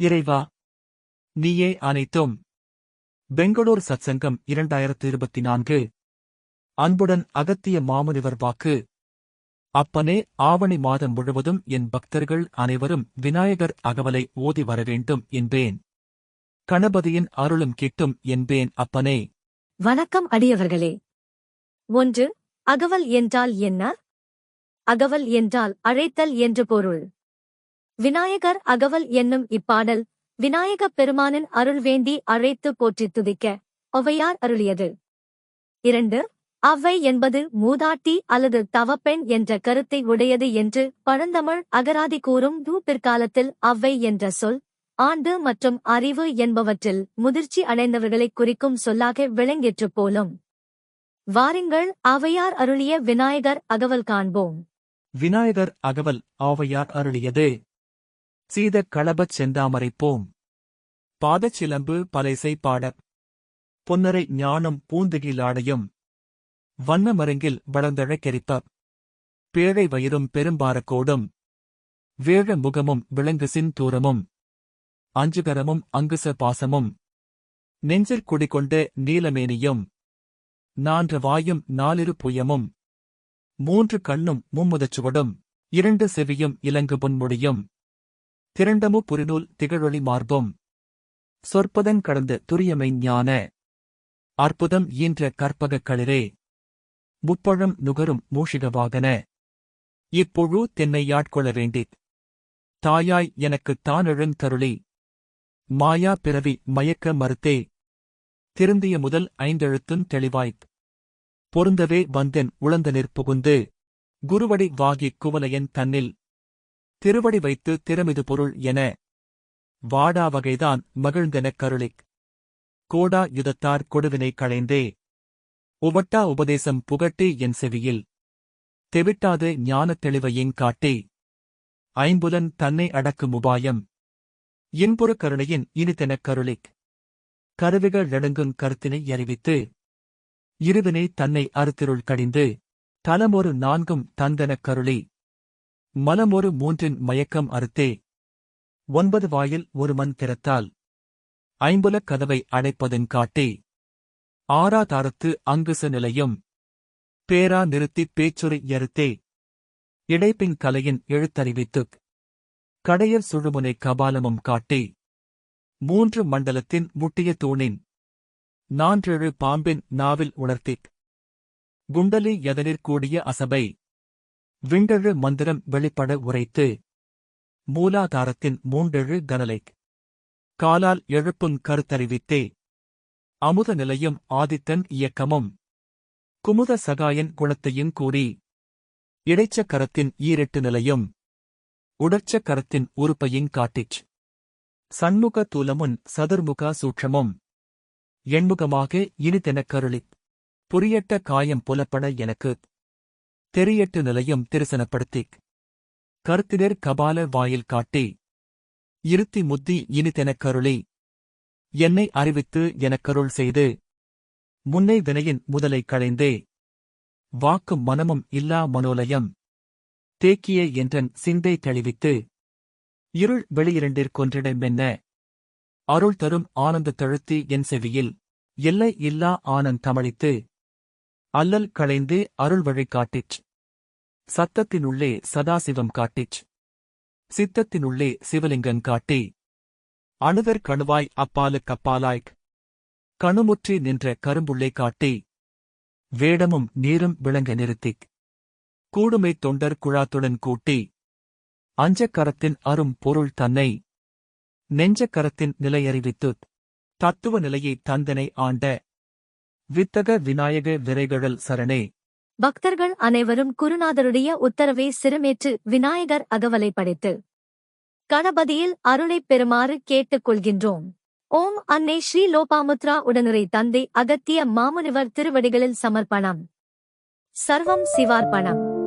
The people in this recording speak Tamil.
இறைவா நீயே அனைத்தும். பெங்களூர் சத்சங்கம் இரண்டாயிரத்து இருபத்தி நான்கு அன்புடன் அகத்திய மாமுனிவர் வாக்கு. அப்பனே ஆவணி மாதம் முழுவதும் என் பக்தர்கள் அனைவரும் விநாயகர் அகவலை ஓதி வர வேண்டும் என்பேன். கணபதியின் அருளும் கிட்டும் என்பேன் அப்பனே. வணக்கம் அடியவர்களே. ஒன்று அகவல் என்றால் என்ன? அகவல் என்றால் அழைத்தல் என்று பொருள். விநாயகர் அகவல் என்னும் இப்பாடல் விநாயகப் பெருமானின் அருள் வேண்டி அழைத்து போற்றித் துதிக்க ஒவையார் அருளியது. இரண்டு அவ்வை என்பது மூதாட்டி அல்லது தவப்பெண் என்ற கருத்தை உடையது என்று பழந்தமிழ் அகராதி கூறும் தூ பிற்காலத்தில் அவ்வை என்ற சொல் ஆண்டு மற்றும் அறிவு என்பவற்றில் முதிர்ச்சி அடைந்தவர்களைக் குறிக்கும் சொல்லாக விளங்கிற்று போலும். வாருங்கள் அவையார் அருளிய விநாயகர் அகவல் காண்போம். விநாயகர் அகவல் ஆவையார் அருளியது. சீத களபச் செந்தாமரைப்போம் பாதச்சிலம்பு பலைசை பாடப் பொன்னரை ஞானம் பூந்துகிலாடையும் வண்ணமருங்கில் வளர்ந்தழக்கெரிப்ப பேழை வயிறும் பெரும்பாரக்கோடும் வேழ முகமும் விளங்குசின் தூரமும் அஞ்சுகரமும் அங்குச பாசமும் நெஞ்சிற் குடிகொண்ட நீலமேனியும் நான்கு வாயும் நாலிரு புயமும் மூன்று கண்ணும் மும்முதச்சுவடும் இரண்டு செவியும் இலங்கு பொன்முடியும் திரண்டமு புரிநூல் திகழொளி மார்பும். சொற்பதன் கடந்த துரியமை ஞான. அற்புதம் ஈன்ற கற்பகக் களிரே. முப்பழம் நுகரும் மூஷிகவாகன இப்பொழு தென்னையாட்கொள்ள வேண்டித். தாயாய் எனக்குத் தானெழுந்தருளி மாயா பிறவி மயக்க மறுத்தே. திருந்திய முதல் ஐந்தெழுத்தும் தெளிவாய்ப். பொருந்தவே வந்தென் உளந்தனிற் புகுந்து. குருவடி வாகிக் குவலையன் தன்னில். திருவடி வைத்து திறமிது பொருள் என. வாடா வகைதான் மகிழ்ந்தெனக் கருளிக். கோடா யுதத்தார் கொடுவினை களைந்தே. உவட்டா உபதேசம் புகட்டி என் செவியில். தெவிட்டாது ஞானத் தெளிவையெங் காட்டி. ஐம்புலன் தன்னை அடக்கும் உபாயம் இன்புற கருணையின் இனிதெனக் கருளிக். கருவிகள் நெடுங்கும் கருத்தினை அறிவித்து. இருவினை தன்னை அறுத்திருள் கடிந்து. தலமொரு நான்கும் தந்தெனக் கருளி. மலமொரு மூன்றின் மயக்கம் அறுத்தே. ஒன்பது வாயில் ஒரு மண் திறத்தால். ஐம்புலக் கதவை அடைப்பதன் காட்டி. ஆறாதாரத்து அங்குச நிலையும். பேரா நிறுத்திப் பேச்சுரை எருத்தே இடைப்பின் கலையின் எழுத்தறிவித்துக். கடையர் சுழுமுனை கபாலமும் காட்டி. மூன்று மண்டலத்தின் முட்டிய தூணின். நான்றெழு பாம்பின் நாவில் உணர்த்திக். குண்டலி எதனிற் கூடிய அசபை. விண்டெழு மந்திரம் வெளிப்பட உரைத்து. மூலாதாரத்தின் மூண்டெழு கனலைக். காலால் எழுப்புங் கருத்தறிவித்தே. அமுத நிலையும் ஆதித்தன் இயக்கமும். குமுத சகாயன் குணத்தையும் கூறி. இடைச்ச கரத்தின் ஈரெட்டு நிலையும். உடற்ச கரத்தின் உறுப்பையும் காட்டிச். சண்முக தூலமுன் சதுர்முக சூட்சமும். எண்முகமாக இனிதெனக் கருளிப். புரியட்ட காயம் புலப்பட எனக்கு. தெரியட்டு நிலையும் திருசனப்படுத்திக். கருத்திடர் கபால வாயில் காட்டி இருத்தி முத்தி இனிதெனக் கருளி என்னை அறிவித்து எனக்கருள் செய்து முன்னை வினையின் முதலை களைந்தே வாக்கும் மனமும் இல்லா மனோலயம் தேக்கிய என்றன் சிந்தை தெளிவித்து இருள் வெளியிரண்டிற்கொன்றிடமென்ன அருள் தரும் ஆனந்த தழுத்தி என் செவியில் எல்லை இல்லா ஆனந்த் தமிழித்து அல்லல் களைந்து அருள் வழி காட்டிச். சத்தத்தினுள்ளே சதாசிவம் காட்டிச். சித்தத்தினுள்ளே சிவலிங்கன் காட்டி. அணுவர் கணுவாய் அப்பாலுக் கப்பாலாய்க். கணுமுற்றி நின்ற கரும்புள்ளே காட்டி. வேடமும் நீரும் விளங்க நிறுத்திக். கூடுமை தொண்டர் குழாத்துடன் கூட்டி. அஞ்சக்கரத்தின் அரும் பொருள் தன்னை. நெஞ்சக் கரத்தின் நிலையறிவித்துத் தத்துவ நிலையை தந்தனை ஆண்ட வித்தக விநாயக விரைகழல் சரணே. பக்தர்கள் அனைவரும் குருநாதருடைய உத்தரவை சிரமேற்று விநாயகர் அகவலை படைத்து கணபதியில் அருளைப் பெறுமாறு கேட்டுக் கொள்கின்றோம் ஓம் அன்னை ஸ்ரீ லோபாமுத்ரா உடனுரை தந்தை அகத்திய மாமுனிவர் திருவடிகளில் சமர்ப்பணம். சர்வம் சிவார்ப்பணம்.